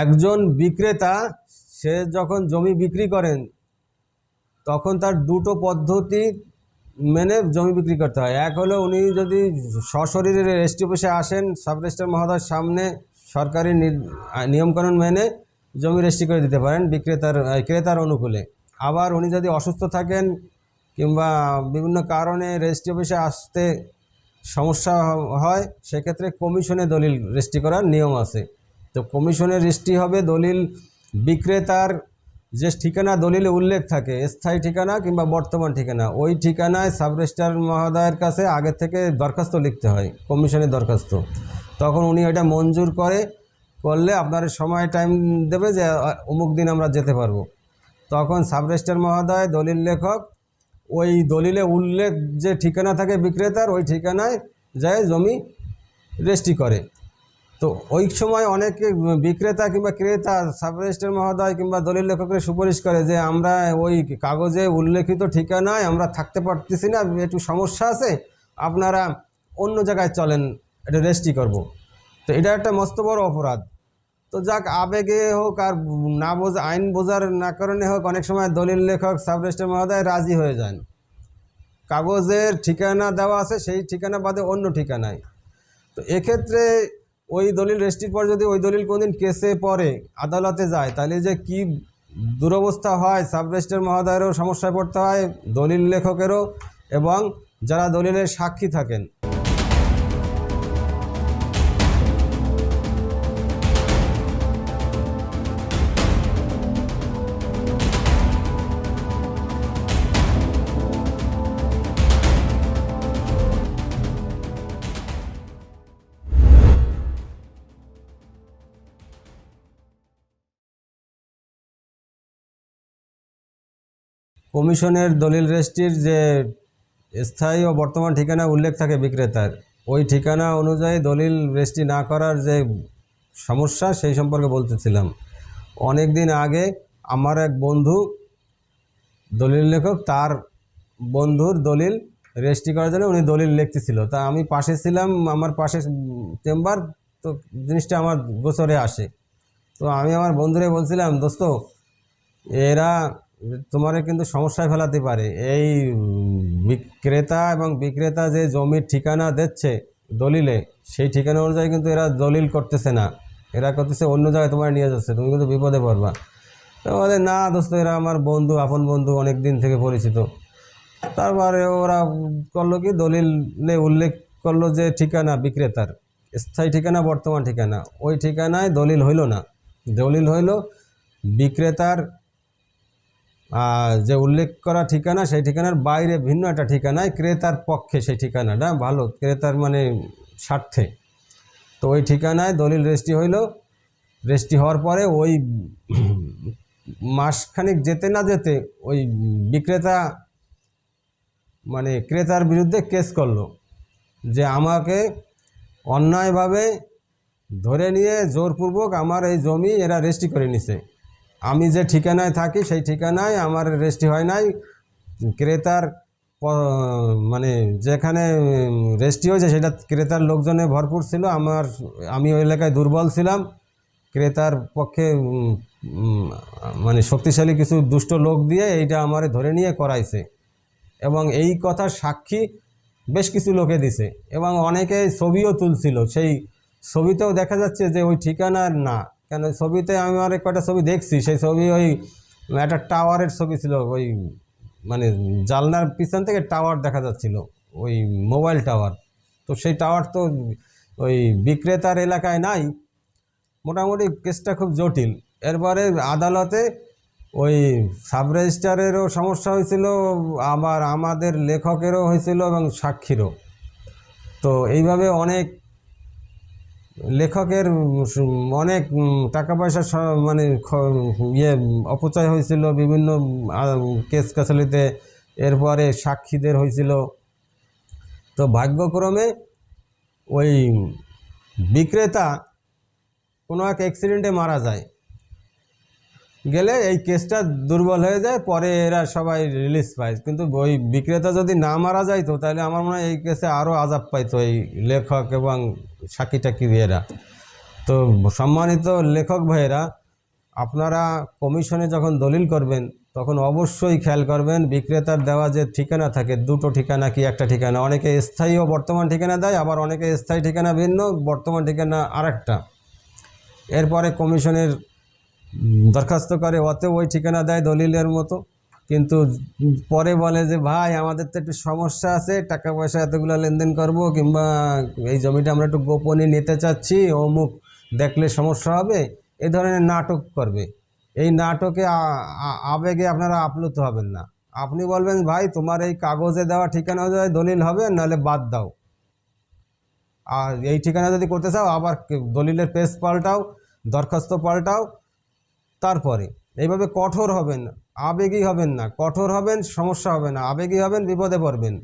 একজন বিক্রেতা, সে যখন জমি বিক্রি করেন, তখন তার দুটো পদ্ধতি মেনে জমি বিক্রি করতে হয়। এক হলো উনি যদি সশরীরে রেজিস্ট্রি অফিসে আসেন সাব রেজিস্ট্রার মহোদয়ের সামনে সরকারি নিয়মকানুন মেনে জমি রেজিস্ট্রি করে দিতে পারেন বিক্রেতার, ক্রেতার অনুকূলে। আবার উনি যদি অসুস্থ থাকেন কিংবা বিভিন্ন কারণে রেজিস্ট্রি অফিসে আসতে সমস্যা হয়, সেক্ষেত্রে কমিশনে দলিল রেজিস্ট্রি করার নিয়ম আছে। তো কমিশনের রেজিস্ট্রি হবে দলিল বিক্রেতার যে ঠিকানা, দলিলে উল্লেখ থাকে, স্থায়ী ঠিকানা কিংবা বর্তমান ঠিকানা, ওই ঠিকানায় সাব রেজিস্ট্রার মহোদয়ের কাছে আগে থেকে দরখাস্ত লিখতে হয়, কমিশনের দরখাস্ত। তখন উনি ওইটা মঞ্জুর করে, করলে আপনার সময় টাইম দেবে যে অমুক দিন আমরা যেতে পারব। তখন সাব রেজিস্ট্রার মহোদয়, দলিল লেখক, ওই দলিলে উল্লেখ যে ঠিকানা থাকে বিক্রেতার, ওই ঠিকানায় যায় জমি রেজিস্ট্রি করে। তো ওই সময় অনেকে বিক্রেতা কিংবা ক্রেতা সাব রেজিস্ট্রার মহোদয় কিংবা দলিল লেখকের সুপারিশ করে যে আমরা ওই কাগজে উল্লেখিত ঠিকানায় আমরা থাকতে পারতেছি না, একটু সমস্যা আছে, আপনারা অন্য জায়গায় চলেন, এটা রেজিস্ট্রি করব। তো এটা একটা মস্ত বড় অপরাধ। তো যাক, আবেগে হোক আর না বোঝা, আইন বোঝার না কারণে হোক, অনেক সময় দলিল লেখক সাব রেজিস্ট্রার মহোদয় রাজি হয়ে যান। কাগজের ঠিকানা দেওয়া আছে, সেই ঠিকানা বাদে অন্য ঠিকানায়। তো এক্ষেত্রে ওই দলিল রেজিস্ট্রির পর যদি ওই দলিল কোনদিন কেসে পড়ে, আদালতে যায়, তাহলে যে কি দুরবস্থা হয় সাব রেজিস্ট্রার মহোদয়েরও সমস্যায় পড়তে হয়, দলিল লেখকেরও, এবং যারা দলিলের সাক্ষী থাকেন। কমিশনের দলিল রেজিস্ট্রির যে স্থায়ী ও বর্তমান ঠিকানা উল্লেখ থাকে বিক্রেতার, ওই ঠিকানা অনুযায়ী দলিল রেজিস্ট্রি না করার যে সমস্যা সেই সম্পর্কে বলতেছিলাম। অনেক দিন আগে আমার এক বন্ধু দলিল লেখক, তার বন্ধুর দলিল রেজিস্ট্রি করার জন্য উনি দলিল লিখতেছিল। তা আমি পাশে ছিলাম, আমার পাশে চেম্বার, তো জিনিসটা আমার গোচরে আসে। তো আমি আমার বন্ধুরে বলছিলাম, দোস্ত, এরা তোমারে কিন্তু সমস্যায় ফেলাতে পারে। এই বিক্রেতা এবং বিক্রেতা যে জমির ঠিকানা দিচ্ছে দলিলে, সেই ঠিকানা অনুযায়ী কিন্তু এরা দলিল করতেছে না। এরা করতেছে অন্য জায়গায় তোমার নিয়ে যাচ্ছে, তুমি কিন্তু বিপদে পড়বা। বলে, না দোস্ত, এরা আমার বন্ধু, আপন বন্ধু অনেক দিন থেকে পরিচিত। তারপরে ওরা করল কি, দলিলে উল্লেখ করল যে ঠিকানা বিক্রেতার, স্থায়ী ঠিকানা, বর্তমান ঠিকানা। ওই ঠিকানায় দলিল হইল না। দলিল হইল বিক্রেতার যে উল্লেখ করা ঠিকানা, সেই ঠিকানার বাইরে ভিন্ন একটা ঠিকানায় ক্রেতার পক্ষে সেই ঠিকানাটা, ভালো ক্রেতার মানে স্বার্থে। তো ওই ঠিকানায় দলিল রেজিস্ট্রি হইল। রেজিস্ট্রি হওয়ার পরে ওই মাসখানেক যেতে না যেতে ওই বিক্রেতা মানে ক্রেতার বিরুদ্ধে কেস করল যে আমাকে অন্যায়ভাবে ধরে নিয়ে জোরপূর্বক আমার এই জমি এরা রেজিস্ট্রি করে নিছে। আমি যে ঠিকানায় থাকি, সেই ঠিকানায় আমার রেজিস্ট্রি হয় নাই। ক্রেতার মানে যেখানে রেজিস্ট্রি হয়েছে সেটা ক্রেতার লোকজনে ভরপুর ছিল। আমার, আমি ওই এলাকায় দুর্বল ছিলাম। ক্রেতার পক্ষে মানে শক্তিশালী কিছু দুষ্ট লোক দিয়ে এইটা আমারে ধরে নিয়ে করাইছে। এবং এই কথার সাক্ষী বেশ কিছু লোকে দিছে। এবং অনেকে ছবিও তুলছিল। সেই ছবিতেও দেখা যাচ্ছে যে ওই ঠিকানার না। কেন ছবিতে আমি অনেক কটা ছবি দেখছি, সেই ছবি ওই একটা টাওয়ারের ছবি ছিল, ওই মানে জালনার পিছন থেকে টাওয়ার দেখা যাচ্ছিল, ওই মোবাইল টাওয়ার। তো সেই টাওয়ার তো ওই বিক্রেতার এলাকায় নাই, মোটামুটি কেসটা খুব জটিল। এরপরে আদালতে ওই সাব রেজিস্ট্রারেরও সমস্যা হয়েছিল, আবার আমাদের লেখকেরও হয়েছিল এবং সাক্ষীরও। তো এইভাবে অনেক লেখকের অনেক টাকা পয়সা মানে ইয়ে অপচয় হয়েছিল বিভিন্ন কেস কাছালিতে এরপরে সাক্ষীদের হয়েছিল। তো ভাগ্যক্রমে ওই বিক্রেতা কোনো এক অ্যাক্সিডেন্টে মারা যায়। গেলে এই কেসটা দুর্বল হয়ে যায়, পরে এরা সবাই রিলিজ পায়। কিন্তু ওই বিক্রেতা যদি না মারা যাইতো তাহলে আমার মনে হয় এই কেসে আরও আজাব পাইতো এই লেখক এবং সাকি টাকি এরা তো সম্মানিত লেখক ভাইয়েরা, আপনারা কমিশনে যখন দলিল করবেন, তখন অবশ্যই খেয়াল করবেন, বিক্রেতার দেওয়া যে ঠিকানা থাকে, দুটো ঠিকানা কি একটা ঠিকানা? অনেকে স্থায়ী ও বর্তমান ঠিকানা দেয়, আবার অনেকে স্থায়ী ঠিকানা ভিন্ন, বর্তমান ঠিকানা আরেকটা। এরপরে কমিশনের দরখাস্ত করে অতে ওই ঠিকানা দেয় দলিলের মতো। কিন্তু পরে বলে যে, ভাই, আমাদের তো একটু সমস্যা আছে টাকা পয়সা এতগুলো লেনদেন করব, কিংবা এই জমিটা আমরা একটু গোপনে নিতে চাচ্ছি, অমুক দেখলে সমস্যা হবে। এ ধরনের নাটক করবে। এই নাটকে আবেগে আপনারা আপ্লুত হবেন না। আপনি বলবেন, ভাই, তোমার এই কাগজে দেওয়া ঠিকানা অনুযায়ী দলিল হবে, নাহলে বাদ দাও। আর এই ঠিকানা যদি করতে চাও, আবার দলিলের পেজ পাল্টাও, দরখাস্ত পাল্টাও তারপরে, এইভাবে কঠোর হবেন, আবেগী হবেন না, কঠোর হবেন, সমস্যা হবে না, আবেগী হবেন, বিপদে পড়বেন।